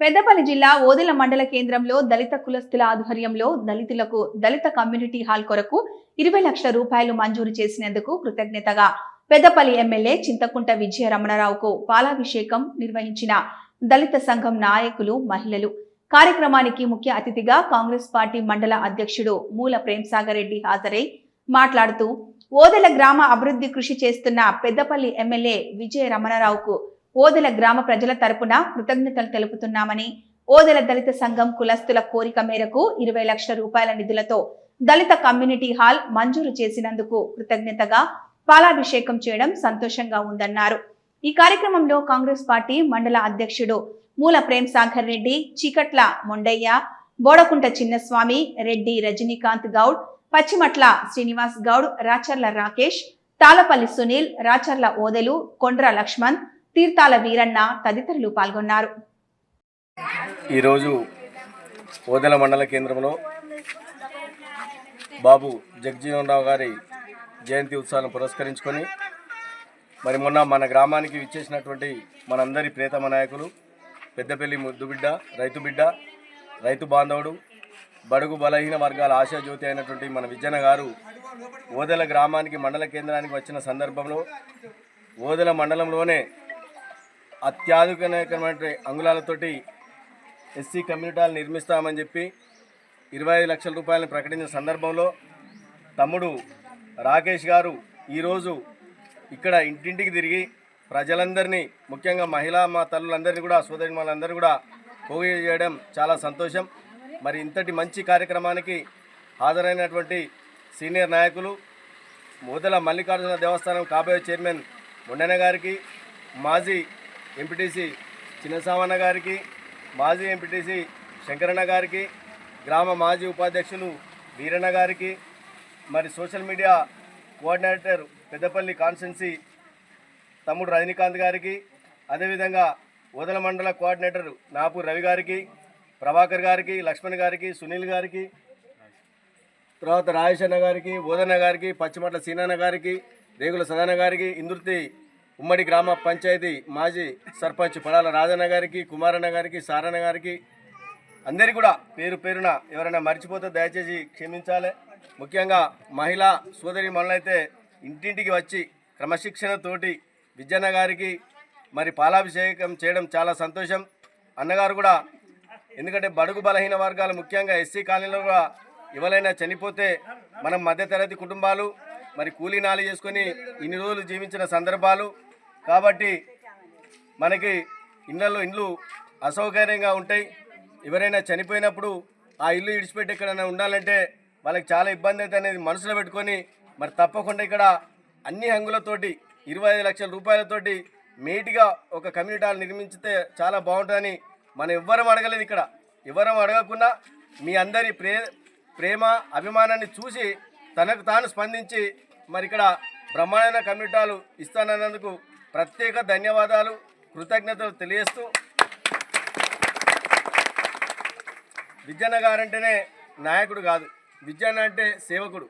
పెద్దపల్లి జిల్లా ఓదెల మండల కేంద్రంలో దళిత కులస్తుల ఆధ్వర్యంలో దళితులకు దళిత కమ్యూనిటీ హాల్ కొరకు ఇరవై లక్షల రూపాయలు మంజూరు చేసినందుకు కృతజ్ఞతగా పెద్దపల్లి ఎమ్మెల్యే చింతకుంట విజయ రమణరావుకు పాలాభిషేకం నిర్వహించిన దళిత సంఘం నాయకులు మహిళలు. కార్యక్రమానికి ముఖ్య అతిథిగా కాంగ్రెస్ పార్టీ మండల అధ్యక్షుడు మూల ప్రేమ్సాగర్ రెడ్డి హాజరై మాట్లాడుతూ ఓదెల గ్రామ అభివృద్ధి కృషి చేస్తున్న పెద్దపల్లి ఎమ్మెల్యే విజయ రమణరావుకు ఓదెల గ్రామ ప్రజల తరపున కృతజ్ఞతలు తెలుపుతున్నామని ఓదెల దళిత సంఘం కులస్తుల కోరిక మేరకు ఇరవై లక్షల రూపాయల నిధులతో దళిత కమ్యూనిటీ హాల్ మంజూరు చేసినందుకు కృతజ్ఞతగా పాలాభిషేకం చేయడం సంతోషంగా ఉందన్నారు. ఈ కార్యక్రమంలో కాంగ్రెస్ పార్టీ మండల అధ్యక్షుడు మూల ప్రేమ్ సాగర్ రెడ్డి చీకట్ల మొండయ్య బోడకుంట చిన్నస్వామి రెడ్డి రజనీకాంత్ గౌడ్ పశ్చిమట్ల శ్రీనివాస్ గౌడ్ రాచర్ల రాకేష్ తాళపల్లి సునీల్ రాచర్ల ఓదెలు కొండ్ర లక్ష్మణ్ తీర్థాల వీరన్న తదితరులు పాల్గొన్నారు. ఈరోజు ఓదెల మండల కేంద్రంలో బాబు జగజీవన్ రావు గారి జయంతి ఉత్సవాలను పురస్కరించుకొని మరి మొన్న మన గ్రామానికి విచ్చేసినటువంటి మనందరి ప్రేతమ నాయకులు పెద్దపల్లి ముద్దుబిడ్డ రైతు బిడ్డ రైతు బాంధవుడు బడుగు బలహీన వర్గాల ఆశాజ్యోతి అయినటువంటి మన విజయన గారు ఓదెల గ్రామానికి మండల కేంద్రానికి వచ్చిన సందర్భంలో ఓదెల మండలంలోనే అత్యాధునికమైనటువంటి అంగుళాలతోటి ఎస్సీ కమ్యూనిటాలు నిర్మిస్తామని చెప్పి ఇరవై ఐదు లక్షల రూపాయలను ప్రకటించిన సందర్భంలో తమ్ముడు రాకేష్ గారు ఈరోజు ఇక్కడ ఇంటింటికి తిరిగి ప్రజలందరినీ ముఖ్యంగా మహిళా మా తల్లులందరినీ కూడా సోదరి వాళ్ళందరూ కూడా పోగు చేయడం చాలా సంతోషం. మరి ఇంతటి మంచి కార్యక్రమానికి హాజరైనటువంటి సీనియర్ నాయకులు మొదల మల్లికార్జున దేవస్థానం కాబోయే చైర్మన్ మొండన గారికి మాజీ ఎంపీటీసీ చిన్నసామన్న గారికి మాజీ ఎంపీటీసీ శంకరన్న గారికి గ్రామ మాజీ ఉపాధ్యక్షులు వీరన్న గారికి మరి social media coordinator Peddapalli constituency తమ్ముడు రజనీకాంత్ గారికి అదేవిధంగా ఓదల మండల కోఆర్డినేటర్ నాపూర్ రవి గారికి ప్రభాకర్ గారికి లక్ష్మణ్ గారికి సునీల్ గారికి తర్వాత రాజేష్ అన్న గారికి ఓదన్న గారికి పచ్చిమట్ల సీనన్న గారికి రేగుల సదాన గారికి ఇందుర్తి ఉమ్మడి గ్రామ పంచాయతీ మాజీ సర్పంచ్ పడాల రాజన్న గారికి కుమారన్న గారికి సారన్న గారికి అందరికీ కూడా పేరు పేరున ఎవరైనా మర్చిపోతే దయచేసి క్షమించాలి. ముఖ్యంగా మహిళా సోదరి మనలైతే ఇంటింటికి వచ్చి క్రమశిక్షణతోటి విజయన్న గారికి మరి పాలాభిషేకం చేయడం చాలా సంతోషం. అన్నగారు కూడా ఎందుకంటే బడుగు బలహీన వర్గాలు ముఖ్యంగా ఎస్సీ కాలనీలో కూడా ఎవరైనా చనిపోతే మనం మధ్యతరగతి కుటుంబాలు మరి కూలీ నాలి చేసుకొని ఇన్ని రోజులు జీవించిన సందర్భాలు కాబట్టి మనకి ఇళ్ళల్లో ఇండ్లు అసౌకర్యంగా ఉంటాయి. ఎవరైనా చనిపోయినప్పుడు ఆ ఇల్లు ఇడిచిపెట్టి ఎక్కడైనా ఉండాలంటే వాళ్ళకి చాలా ఇబ్బంది అయితే అనేది మనసులో పెట్టుకొని మరి తప్పకుండా ఇక్కడ అన్ని హంగులతోటి ఇరవై ఐదు లక్షల రూపాయలతోటి మేటిగా ఒక కమ్యూనిటీ హాల్ నిర్మించితే చాలా బాగుంటుందని మనం ఎవ్వరం అడగలేదు ఇక్కడ. ఎవరం అడగకుండా మీ అందరి ప్రే ప్రేమ అభిమానాన్ని చూసి తనకు తాను స్పందించి మరి ఇక్కడ బ్రహ్మాండమైన కమ్యూనిటీ హాల్ ఇస్తానన్నందుకు ప్రత్యేక ధన్యవాదాలు కృతజ్ఞతలు తెలియజేస్తూ విజ్ఞన్న గారంటేనే నాయకుడు కాదు. విజ్జన్న అంటే సేవకుడు.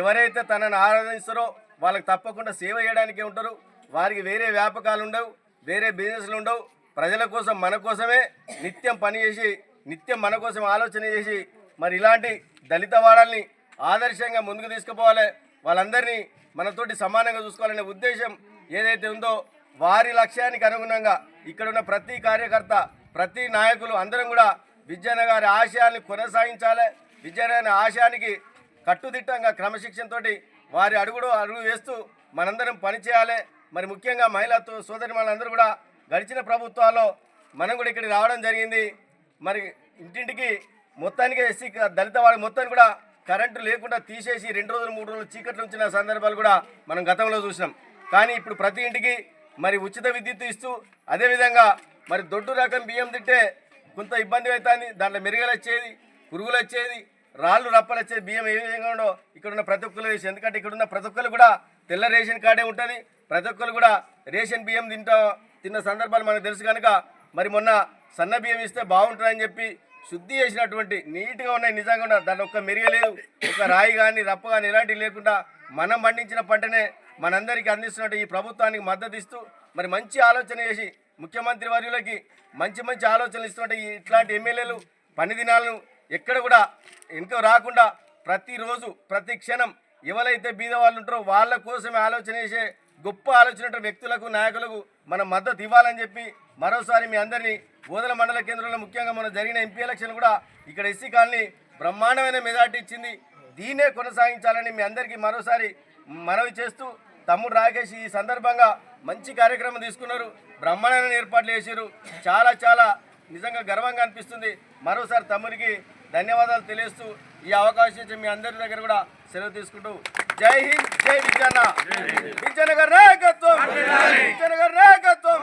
ఎవరైతే తనను ఆరాధిస్తారో వాళ్ళకి తప్పకుండా సేవ చేయడానికే ఉంటారు. వారికి వేరే వ్యాపకాలు ఉండవు వేరే బిజినెస్లు ఉండవు. ప్రజల కోసం మన కోసమే నిత్యం పనిచేసి నిత్యం మన కోసం ఆలోచన చేసి మరి ఇలాంటి దళిత వాడల్ని ఆదర్శంగా ముందుకు తీసుకుపోవాలి. వాళ్ళందరినీ మనతోటి సమానంగా చూసుకోవాలనే ఉద్దేశం ఏదైతే ఉందో వారి లక్ష్యానికి అనుగుణంగా ఇక్కడున్న ప్రతి కార్యకర్త ప్రతి నాయకులు అందరం కూడా విజయనగర్ గారి ఆశయాల్ని కొనసాగించాలి. విజయనగర్ ఆశయానికి కట్టుదిట్టంగా క్రమశిక్షణతో వారి అడుగుడు అడుగు వేస్తూ మనందరం పనిచేయాలి. మరి ముఖ్యంగా మహిళతో సోదరి మనందరూ కూడా గడిచిన ప్రభుత్వాల్లో మనం కూడా ఇక్కడికి రావడం జరిగింది. మరి ఇంటింటికి మొత్తానికి ఎస్సీ దళిత వాడి మొత్తాన్ని కూడా కరెంటు లేకుండా తీసేసి రెండు రోజులు మూడు రోజులు చీకట్లు ఉంచిన సందర్భాలు కూడా మనం గతంలో చూసినాం. కానీ ఇప్పుడు ప్రతి ఇంటికి మరి ఉచిత విద్యుత్ ఇస్తూ అదేవిధంగా మరి దొడ్డు రకం బియ్యం తింటే కొంత ఇబ్బంది అవుతుంది. దాంట్లో మెరుగలు వచ్చేది పురుగులు వచ్చేది రాళ్ళు రప్పలు వచ్చేది బియ్యం ఏ విధంగా ఉండో ఇక్కడ ఉన్న ప్రతి ఒక్కరు వేసి ఎందుకంటే ఇక్కడ ఉన్న ప్రతి ఒక్కరు కూడా తెల్ల రేషన్ కార్డే ఉంటుంది. ప్రతి ఒక్కరు కూడా రేషన్ బియ్యం తింటా తిన్న సందర్భాలు మనకు తెలుసు కనుక మరి మొన్న సన్న బియ్యం ఇస్తే బాగుంటుందని చెప్పి శుద్ధి చేసినటువంటి నీట్గా ఉన్నాయి నిజంగా ఉన్న దాంట్లో ఒక్క మెరుగలేదు ఒక రాయి కానీ రప్ప కానీ ఇలాంటివి లేకుండా మనం పండించిన పంటనే మనందరికీ అందిస్తున్నట్టు ఈ ప్రభుత్వానికి మద్దతు ఇస్తూ మరి మంచి ఆలోచన చేసి ముఖ్యమంత్రి వర్యులకి మంచి మంచి ఆలోచనలు ఇస్తున్నట్టు ఇట్లాంటి ఎమ్మెల్యేలు పని దినాలను ఎక్కడ కూడా ఇంకా రాకుండా ప్రతిరోజు ప్రతి క్షణం ఎవరైతే బీద వాళ్ళు ఉంటారో వాళ్ళ కోసమే ఆలోచన చేసే గొప్ప ఆలోచన వ్యక్తులకు నాయకులకు మనం మద్దతు ఇవ్వాలని చెప్పి మరోసారి మీ అందరినీ బోధన మండల కేంద్రంలో ముఖ్యంగా మన జరిగిన ఎంపీ ఎలక్షన్ కూడా ఇక్కడ ఎస్సీ కాలనీ బ్రహ్మాండమైన మెజార్టీ ఇచ్చింది. దీనే కొనసాగించాలని మీ అందరికీ మరోసారి మనవి చేస్తూ తమ్ముడు రాకేష్ ఈ సందర్భంగా మంచి కార్యక్రమం తీసుకున్నారు. బ్రహ్మాండమైన ఏర్పాట్లు చేశారు. చాలా చాలా నిజంగా గర్వంగా అనిపిస్తుంది. మరోసారి తమ్ముడికి ధన్యవాదాలు తెలియస్తూ ఈ అవకాశం ఇచ్చి మీ అందరి దగ్గర కూడా సెలవు తీసుకుంటూ జై హింద్ జై విజయన్న. విజయనగర్ నాయకత్వం. విజయనగర్ నాయకత్వం.